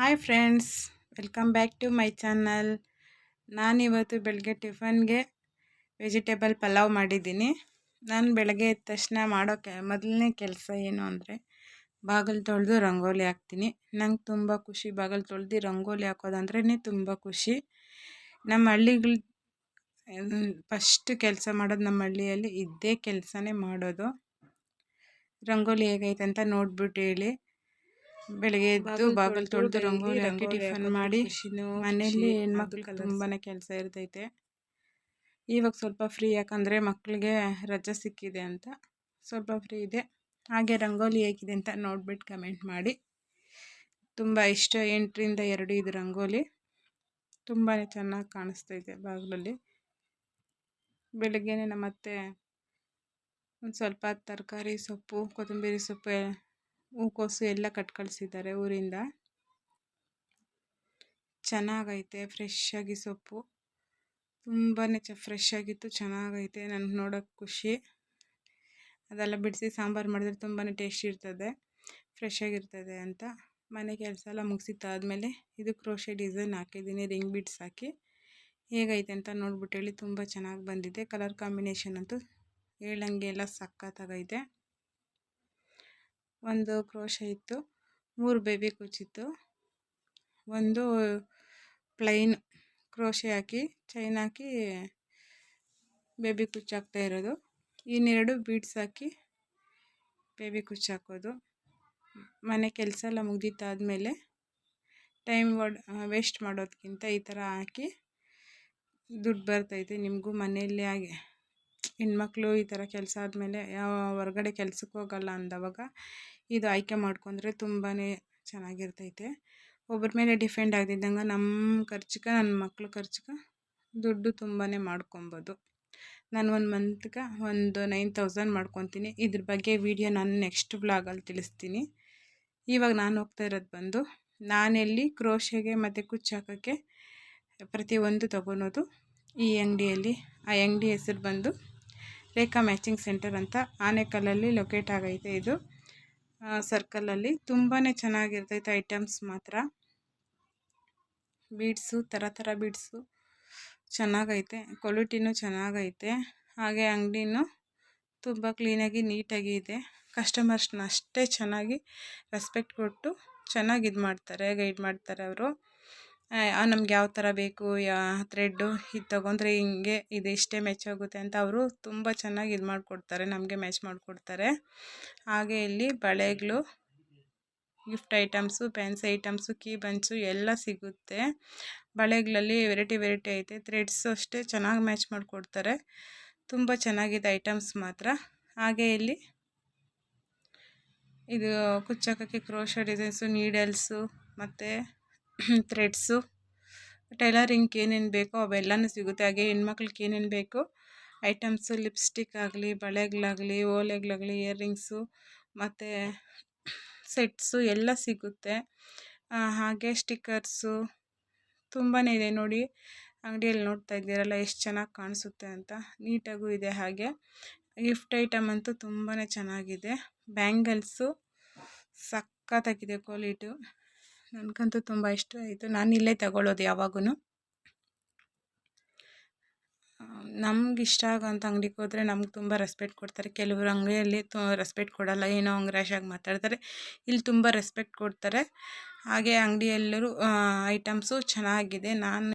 Hi friends welcome back to my channel ನಾನಿವತ್ತು ಬೆಳಗ್ಗೆ ಟಿಫನ್ಗೆ vegetable pulao ಮಾಡಿದ್ದೀನಿ. ನಾನು ಬೆಳಗ್ಗೆ ಎದ್ದ ತಕ್ಷಣ ಮಾಡೋಕ್ಕೆ ಮೊದಲನೇ ಕೆಲಸ ಏನು ಅಂದರೆ, ಬಾಗಿಲು ತೊಳೆದು ರಂಗೋಲಿ ಹಾಕ್ತೀನಿ. ನಂಗೆ ತುಂಬ ಖುಷಿ, ಬಾಗಿಲು ತೊಳೆದು ರಂಗೋಲಿ ಹಾಕೋದಂದ್ರೇ ತುಂಬ ಖುಷಿ. ನಮ್ಮ ಹಳ್ಳಿಗಳು ಫಸ್ಟ್ ಕೆಲಸ ಮಾಡೋದು ನಮ್ಮ ಹಳ್ಳಿಯಲ್ಲಿ ಇದ್ದೇ ಕೆಲಸನೇ ಮಾಡೋದು. ರಂಗೋಲಿ ಹೇಗೈತೆ ಅಂತ ನೋಡ್ಬಿಟ್ಟು ಹೇಳಿ. ಬೆಳಗ್ಗೆ ಎದ್ದು ಬಾಗಿಲು ತೊಳೆದು ರಂಗೋಲಿ ಹಾಕಿ ಟಿಫನ್ ಮಾಡಿ ಮನೆಯಲ್ಲಿ ಹೆಣ್ಮಕ್ಳು ತುಂಬಾ ಕೆಲಸ ಇರ್ತೈತೆ. ಇವಾಗ ಸ್ವಲ್ಪ ಫ್ರೀ ಯಾಕಂದರೆ ಮಕ್ಕಳಿಗೆ ರಜೆ ಸಿಕ್ಕಿದೆ ಅಂತ ಸ್ವಲ್ಪ ಫ್ರೀ ಇದೆ. ಹಾಗೆ ರಂಗೋಲಿ ಹೇಗಿದೆ ಅಂತ ನೋಡ್ಬಿಟ್ಟು ಕಮೆಂಟ್ ಮಾಡಿ. ತುಂಬ ಇಷ್ಟ ಎಂಟರಿಂದ ಎರಡು ಇದು ರಂಗೋಲಿ. ತುಂಬಾ ಚೆನ್ನಾಗಿ ಕಾಣಿಸ್ತೈತೆ ಬಾಗಿಲಲ್ಲಿ. ಬೆಳಗ್ಗೆನೆ ನಮ್ಮತ್ತೆ ಒಂದು ಸ್ವಲ್ಪ ತರಕಾರಿ ಸೊಪ್ಪು ಕೊತ್ತಂಬರಿ ಸೊಪ್ಪು ಹೂಕೋಸು ಎಲ್ಲ ಕಟ್ ಕಳಿಸಿದ್ದಾರೆ ಊರಿಂದ. ಚೆನ್ನಾಗೈತೆ ಫ್ರೆಶ್ ಆಗಿ ಸೊಪ್ಪು. ತುಂಬಾ ಚ ಫ್ರೆಶ್ ಆಗಿತ್ತು, ಚೆನ್ನಾಗೈತೆ, ನನಗೆ ನೋಡೋಕ್ಕೆ ಖುಷಿ. ಅದೆಲ್ಲ ಬಿಡಿಸಿ ಸಾಂಬಾರು ಮಾಡಿದ್ರೆ ತುಂಬಾ ಟೇಸ್ಟ್ ಇರ್ತದೆ ಫ್ರೆಶ್ ಆಗಿರ್ತದೆ ಅಂತ. ಮನೆ ಕೆಲಸ ಎಲ್ಲ ಮುಗಿಸಿದ್ದಾದ್ಮೇಲೆ ಇದು ಕ್ರೋಶೆ ಡಿಸೈನ್ ಹಾಕಿದ್ದೀನಿ ರಿಂಗ್ ಬಿಡ್ಸ್ ಹಾಕಿ. ಹೇಗೈತೆ ಅಂತ ನೋಡ್ಬಿಟ್ಟು ಹೇಳಿ ತುಂಬ ಚೆನ್ನಾಗಿ ಬಂದಿದೆ. ಕಲರ್ ಕಾಂಬಿನೇಷನ್ ಅಂತೂ ಹೇಳಂಗೆ ಎಲ್ಲ ಸಖತ್ತಾಗೈತೆ. ಒಂದು ಕ್ರೋಶ ಇತ್ತು, ಮೂರು ಬೇಬಿ ಕುಚ್ಚಿತ್ತು ಒಂದು ಪ್ಲೈನ್ ಕ್ರೋಶೆ ಹಾಕಿ, ಚೈನ್ ಹಾಕಿ ಬೇಬಿ ಕುಚ್ಚು ಹಾಕ್ತಾ ಇರೋದು. ಇನ್ನೆರಡು ಬೀಡ್ಸ್ ಹಾಕಿ ಬೇಬಿ ಕುಚ್ಚು ಹಾಕೋದು ಮನೆ ಕೆಲಸ ಎಲ್ಲ ಮುಗ್ದಿತ್ತಾದಮೇಲೆ ಟೈಮ್ ವೇಸ್ಟ್ ಮಾಡೋದಕ್ಕಿಂತ ಈ ಥರ ಹಾಕಿ ದುಡ್ಡು ಬರ್ತೈತೆ ನಿಮಗೂ ಮನೆಯಲ್ಲಿ ಹಾಗೆ. ಹೆಣ್ಮಕ್ಳು ಈ ಥರ ಕೆಲಸ ಆದಮೇಲೆ ಯಾವ ಹೊರಗಡೆ ಕೆಲ್ಸಕ್ಕೆ ಹೋಗಲ್ಲ ಅಂದವಾಗ ಇದು ಆಯ್ಕೆ ಮಾಡ್ಕೊಂಡ್ರೆ ತುಂಬಾ ಚೆನ್ನಾಗಿರ್ತೈತೆ. ಒಬ್ಬರ ಮೇಲೆ ಡಿಪೆಂಡ್ ಆಗದಿದ್ದಂಗೆ ನಮ್ಮ ಖರ್ಚಿಗೆ ನನ್ನ ಮಕ್ಳ ಖರ್ಚಿಗೆ ದುಡ್ಡು ತುಂಬಾ ಮಾಡ್ಕೊಬೋದು. ನಾನು ಒಂದು ಮಂತ್ಗೆ ಒಂದು ನೈನ್ ತೌಸಂಡ್ ಮಾಡ್ಕೊತೀನಿ. ಇದ್ರ ಬಗ್ಗೆ ವಿಡಿಯೋ ನಾನು ನೆಕ್ಸ್ಟ್ ಬ್ಲಾಗಲ್ಲಿ ತಿಳಿಸ್ತೀನಿ. ಇವಾಗ ನಾನು ಹೋಗ್ತಾ ಇರೋದು ಬಂದು ನಾನೆಲ್ಲಿ ಕ್ರೋಶೆಗೆ ಮತ್ತು ಕುಚ್ಚು ಹಾಕೋಕ್ಕೆ ಪ್ರತಿಯೊಂದು ತಗೊಳೋದು ಈ ಅಂಗಡಿಯಲ್ಲಿ. ಆ ಅಂಗಡಿ ಹೆಸರು ಬಂದು ರೇಖಾ ಮ್ಯಾಚಿಂಗ್ ಸೆಂಟರ್ ಅಂತ ಆನೆಕಲ್ಲಲ್ಲಿ ಲೊಕೇಟ್ ಆಗೈತೆ ಇದು. ಸರ್ಕಲಲ್ಲಿ ತುಂಬಾ ಚೆನ್ನಾಗಿರ್ತೈತೆ ಐಟಮ್ಸ್ ಮಾತ್ರ. ಬೀಡ್ಸು, ಥರ ಥರ ಬೀಡ್ಸು ಚೆನ್ನಾಗೈತೆ, ಕ್ವಾಲಿಟಿನೂ ಚೆನ್ನಾಗೈತೆ. ಹಾಗೆ ಅಂಗಡಿನೂ ತುಂಬ ಕ್ಲೀನಾಗಿ ನೀಟಾಗಿ ಇದೆ. ಕಸ್ಟಮರ್ಸ್ನ ಅಷ್ಟೇ ಚೆನ್ನಾಗಿ ರೆಸ್ಪೆಕ್ಟ್ ಕೊಟ್ಟು ಚೆನ್ನಾಗಿ ಇದು ಮಾಡ್ತಾರೆ ಗೈಡ್ ಮಾಡ್ತಾರೆ ಅವರು. ನಮ್ಗೆ ಯಾವ ಥರ ಬೇಕು, ಯಾ ಥ್ರೆಡ್ಡು ಇದು ತೊಗೊಂಡ್ರೆ ಹಿಂಗೆ ಇದು ಇಷ್ಟೇ ಮ್ಯಾಚ್ ಆಗುತ್ತೆ ಅಂತ ಅವರು ತುಂಬ ಚೆನ್ನಾಗಿ ಇದು ಮಾಡಿಕೊಡ್ತಾರೆ, ನಮಗೆ ಮ್ಯಾಚ್ ಮಾಡಿಕೊಡ್ತಾರೆ. ಹಾಗೆ ಇಲ್ಲಿ ಬಳೆಗಳು, gift items, pens items, key buns ಎಲ್ಲ ಸಿಗುತ್ತೆ. ಬಳೆಗಳಲ್ಲಿ ವೆರೈಟಿ ವೆರೈಟಿ ಐತೆ, ಥ್ರೆಡ್ಸು ಅಷ್ಟೇ ಚೆನ್ನಾಗಿ ಮ್ಯಾಚ್ ಮಾಡಿಕೊಡ್ತಾರೆ. ತುಂಬ ಚೆನ್ನಾಗಿದೆ ಐಟಮ್ಸ್ ಮಾತ್ರ. ಹಾಗೆ ಇಲ್ಲಿ ಇದು ಕುಚ್ಚಕ್ಕೆ ಕ್ರೋಶ ಡಿಸೈನ್ಸು, ನೀಡಲ್ಸು, ಮತ್ತು ಥ್ರೆಡ್ಸು ಟೈಲರಿಂಗ್ಗೆ ಏನೇನು ಬೇಕೋ ಅವೆಲ್ಲನೂ ಸಿಗುತ್ತೆ. ಹಾಗೆ ಹೆಣ್ಮಕ್ಳಿಗೆ ಏನೇನು ಬೇಕೋ ಐಟಮ್ಸು, ಲಿಪ್ಸ್ಟಿಕ್ ಆಗಲಿ, ಬಳೆಗಳಾಗಲಿ, ಓಲೆಗಳಾಗಲಿ, ಇಯರಿಂಗ್ಸು, ಮತ್ತು ಸೆಟ್ಸು ಎಲ್ಲ ಸಿಗುತ್ತೆ. ಹಾಗೆ ಸ್ಟಿಕ್ಕರ್ಸು ತುಂಬಾ ಇದೆ ನೋಡಿ. ಅಂಗಡಿಯಲ್ಲಿ ನೋಡ್ತಾ ಇದ್ದೀರಲ್ಲ ಎಷ್ಟು ಚೆನ್ನಾಗಿ ಕಾಣಿಸುತ್ತೆ ಅಂತ. ನೀಟಾಗೂ ಇದೆ ಹಾಗೆ. ಗಿಫ್ಟ್ ಐಟಮ್ ಅಂತೂ ತುಂಬಾ ಚೆನ್ನಾಗಿದೆ. ಬ್ಯಾಂಗಲ್ಸು ಸಖತ್ತಾಗಿದೆ ಕ್ವಾಲಿಟು. ನನಗಂತೂ ತುಂಬ ಇಷ್ಟ ಆಯಿತು. ನಾನು ಇಲ್ಲೇ ತಗೊಳ್ಳೋದು ಯಾವಾಗೂ ನಮ್ಗೆ ಇಷ್ಟ ಆಗೋಂಥ ಅಂಗಡಿಗೆ ಹೋದರೆ ನಮ್ಗೆ ತುಂಬ ರೆಸ್ಪೆಕ್ಟ್ ಕೊಡ್ತಾರೆ. ಕೆಲವರು ಅಂಗಡಿಯಲ್ಲಿ ತು ರೆಸ್ಪೆಕ್ಟ್ ಕೊಡಲ್ಲ, ಏನೋ ಹಂಗೆ ರ್ಯಾಶಾಗಿ ಮಾತಾಡ್ತಾರೆ. ಇಲ್ಲಿ ತುಂಬ ರೆಸ್ಪೆಕ್ಟ್ ಕೊಡ್ತಾರೆ. ಹಾಗೆ ಅಂಗಡಿಯಲ್ಲರೂ ಐಟಮ್ಸು ಚೆನ್ನಾಗಿದೆ. ನಾನು